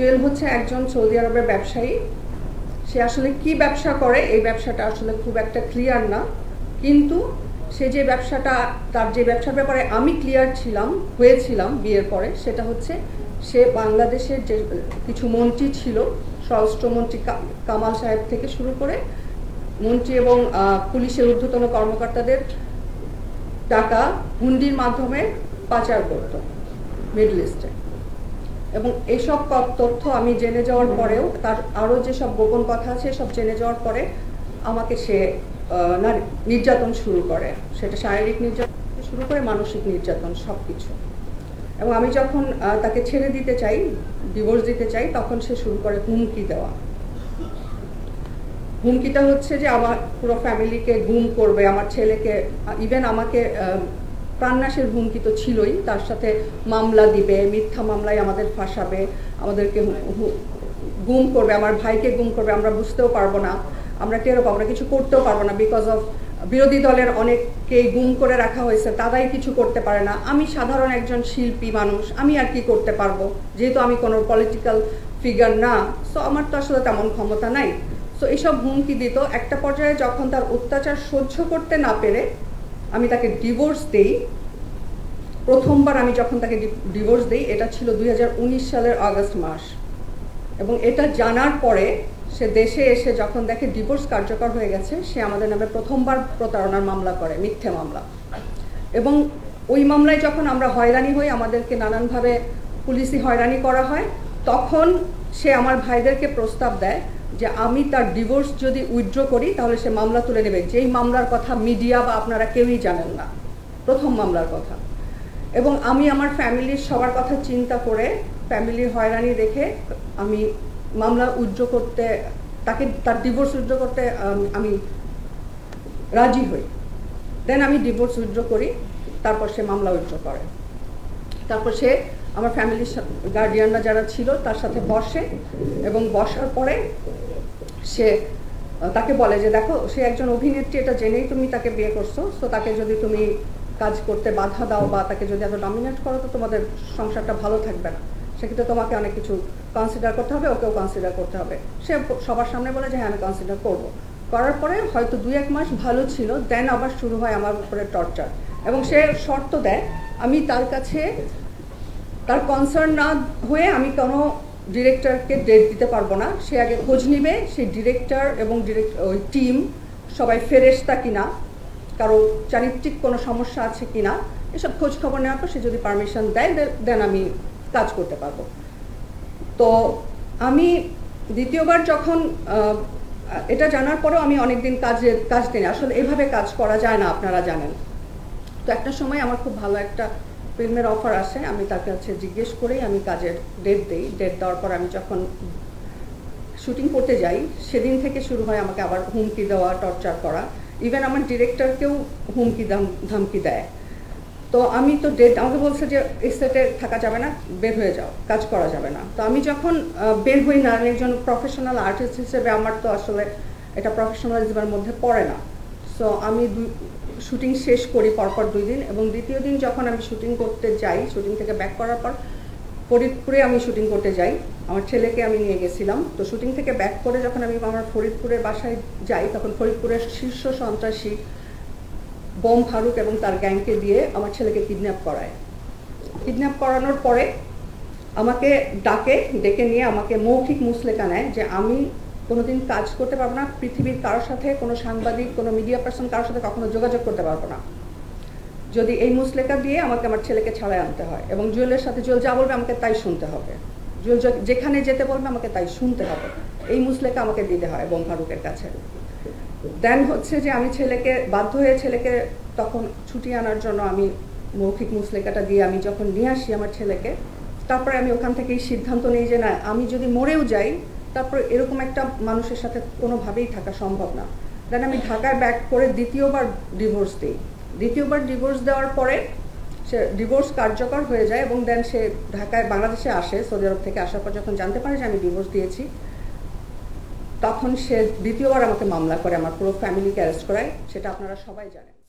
জুয়েল হচ্ছে একজন সৌদি আরবের ব্যবসায়ী। সে আসলে কি ব্যবসা করে, এই ব্যবসাটা আসলে খুব একটা ক্লিয়ার না। কিন্তু সে যে ব্যবসাটা, তার যে ব্যবসার ব্যাপারে আমি ক্লিয়ার ছিলাম, হয়েছিলাম বিয়ের পরে, সেটা হচ্ছে সে বাংলাদেশের যে কিছু মন্ত্রী ছিল, স্বরাষ্ট্রমন্ত্রী কামাল সাহেব থেকে শুরু করে মন্ত্রী এবং পুলিশের ঊর্ধ্বতন কর্মকর্তাদের টাকা, হুন্ডির মাধ্যমে পাচার করত মিডল ইস্টে এবং এইসব ক- তথ্য আমি জেনে যাওয়ার পরেও তার আরও যেসব গোপন কথা আছে সব জেনে যাওয়ার পরে আমাকে সে নির্যাতন শুরু করে। সেটা শারীরিক নির্যাতন শুরু করে মানসিক নির্যাতন সব কিছু এবং আমি যখন তাকে ছেড়ে দিতে চাই ডিভোর্স দিতে চাই তখন সে শুরু করে হুমকি দেওয়া। হুমকিটা হচ্ছে যে আমার পুরো ফ্যামিলিকে গুম করবে আমার ছেলেকে ইভেন আমাকে আহ, প্রাণনাশের হুমকি তো ছিলই। তার সাথে মামলা দিবে, মিথ্যা মামলায় আমাদের ফাঁসাবে, আমাদেরকে গুম করবে, আমার ভাইকে গুম করবে, আমরা বুঝতেও পারব না। আমরা টেরও পাবো? কিছু করতেও পারব না বিকজ অফ বিরোধী দলের অনেককেই গুম করে রাখা হয়েছে, তারাই কিছু করতে পারে না। আমি সাধারণ একজন শিল্পী মানুষ, আমি আর কি করতে পারব? যেহেতু আমি কোনো পলিটিক্যাল ফিগার না সো আমার তো আসলে তেমন ক্ষমতা নাই। সো এইসব হুমকি দিত। একটা পর্যায়ে যখন তার অত্যাচার সহ্য করতে না পেরে আমি তাকে ডিভোর্স দেই। প্রথমবার আমি যখন তাকে ডিভোর্স দিই, এটা ছিল দুই হাজার উনিশ সালের আগস্ট মাস। এবং এটা জানার পরে সে দেশে এসে যখন দেখে ডিভোর্স কার্যকর হয়ে গেছে, সে আমাদের নামে প্রথমবার প্রতারণার মামলা করে, মিথ্যে মামলা। এবং ওই মামলায় যখন আমরা হয়রানি হই, আমাদেরকে নানানভাবে পুলিশি হয়রানি করা হয়, তখন সে আমার ভাইদেরকে প্রস্তাব দেয় যে আমি তার ডিভোর্স যদি উইথড্র করি, তাহলে সে মামলা তুলে নেবে। যেই মামলার কথা মিডিয়া বা আপনারা কেউই জানেন না। প্রথম মামলার কথা। এবং আমি আমার ফ্যামিলির সবার কথা চিন্তা করে ফ্যামিলি হয়রানি দেখে আমি মামলা উইথড্র করতে, তাকে তার ডিভোর্স উইথড্র করতে আমি রাজি হই। দেন আমি ডিভোর্স উইথড্র করি, তারপর সে মামলা উইথড্র করে। তারপর সে আমার ফ্যামিলির গার্ডিয়ানরা যারা ছিল, তার সাথে বসে। এবং বসার পরে সে তাকে বলে যে, দেখো, সে একজন অভিনেত্রী, এটা জেনেই তুমি তাকে বিয়ে করছ তো তাকে যদি তুমি কাজ করতে বাধা দাও বা তাকে যদি এত ডমিনেট করো, তো তোমাদের সংসারটা ভালো থাকবে না। সেক্ষেত্রে তোমাকে অনেক কিছু কনসিডার করতে হবে, ওকেও কনসিডার করতে হবে। সে সবার সামনে বলে যে হ্যাঁ আমি কনসিডার করব। করার পরে হয়তো দুই এক মাস ভালো ছিল দেন আবার শুরু হয় আমার উপরে টর্চার এবং সে শর্ত দেয়, আমি তার কাছে, তার কনসার্ন না হয়ে আমি কোনো ডিরেক্টরকে ডেট দিতে পারব না। সে আগে খোঁজ নিবে সেই ডিরেক্টর এবং ডিরেক্ট ওই টিম সবাই ফেরেস্তা কিনা, কারও চারিত্রিক কোনো সমস্যা আছে কিনা, এসব খোঁজ খবর নেওয়ার পর সে যদি পারমিশন দেয় দেন আমি কাজ করতে পারব। তো আমি দ্বিতীয়বার যখন এটা জানার পরেও আমি অনেকদিন কাজে কাজ দিই আসলে এভাবে কাজ করা যায় না, আপনারা জানেন। তো একটা সময় আমার খুব ভালো একটা ফিল্মের অফার আসে, আমি তার কাছে জিজ্ঞেস করেই আমি কাজের ডেট দিই। ডেট দেওয়ার পর আমি যখন শুটিং করতে যাই, সেদিন থেকে শুরু হয় আমাকে আবার হুমকি দেওয়া টর্চার করা। ইভেন আমার ডিরেক্টরকেও হুমকি ধমকি দেয়। তো আমি তো ডেট আমাকে বলছে যে, এই সেটে থাকা যাবে না, বের হয়ে যাও, কাজ করা যাবে না। তো আমি যখন বের হই না একজন প্রফেশনাল আর্টিস্ট হিসেবে আমার তো আসলে এটা প্রফেশনালিজমের মধ্যে পড়ে না। সো আমি শুটিং শেষ করি পরপর দুই দিন এবং দ্বিতীয় দিন যখন আমি শুটিং করতে যাই শুটিং থেকে ব্যাক করার পর ফরিদপুরে আমি শুটিং করতে যাই। আমার ছেলেকে আমি নিয়ে গেছিলাম। তো শুটিং থেকে ব্যাক করে যখন আমি আমার ফরিদপুরের বাসায় যাই, তখন ফরিদপুরের শীর্ষ সন্ত্রাসী বোম ফারুক এবং তার গ্যাংকে দিয়ে আমার ছেলেকে কিডন্যাপ করায়। কিডন্যাপ করানোর পরে আমাকে ডাকে, ডেকে নিয়ে আমাকে মৌখিক মুসলেকা নেয় যে আমি কোনোদিন কাজ করতে পারব না, পৃথিবীর কারোর সাথে কোনো সাংবাদিক, কোনো মিডিয়া পার্সন কারোর সাথে কখনো যোগাযোগ করতে পারব না। যদি এই মুসলেকা দিয়ে আমাকে আমার ছেলেকে ছাড়াই আনতে হয় এবং জুয়েলের সাথে জুয়েল যা বলবে আমাকে তাই শুনতে হবে। জুয়েল যেখানে যেতে বলবে আমাকে তাই শুনতে হবে। এই মুসলেকা আমাকে দিতে হয় বোম ফারুকের কাছে। দেন হচ্ছে যে আমি ছেলেকে, বাধ্য হয়ে ছেলেকে তখন ছুটি আনার জন্য আমি মৌখিক মুসলেকাটা দিয়ে আমি যখন নিয়ে আসি আমার ছেলেকে, তারপরে আমি ওখান থেকেই সিদ্ধান্ত নিই যে না, আমি যদি মরেও যাই তারপর এরকম একটা মানুষের সাথে কোনোভাবেই থাকা সম্ভব না। দেন আমি ঢাকায় ব্যাক করে দ্বিতীয়বার ডিভোর্স দিই। দ্বিতীয়বার ডিভোর্স দেওয়ার পরে সে ডিভোর্স কার্যকর হয়ে যায় এবং দেন সে ঢাকায় বাংলাদেশে আসে সৌদি আরব থেকে আসার পর যখন জানতে পারে যে আমি ডিভোর্স দিয়েছি, তখন সে দ্বিতীয়বার আমাকে মামলা করে, আমার পুরো ফ্যামিলিকে অ্যারেস্ট করায়, সেটা আপনারা সবাই জানেন।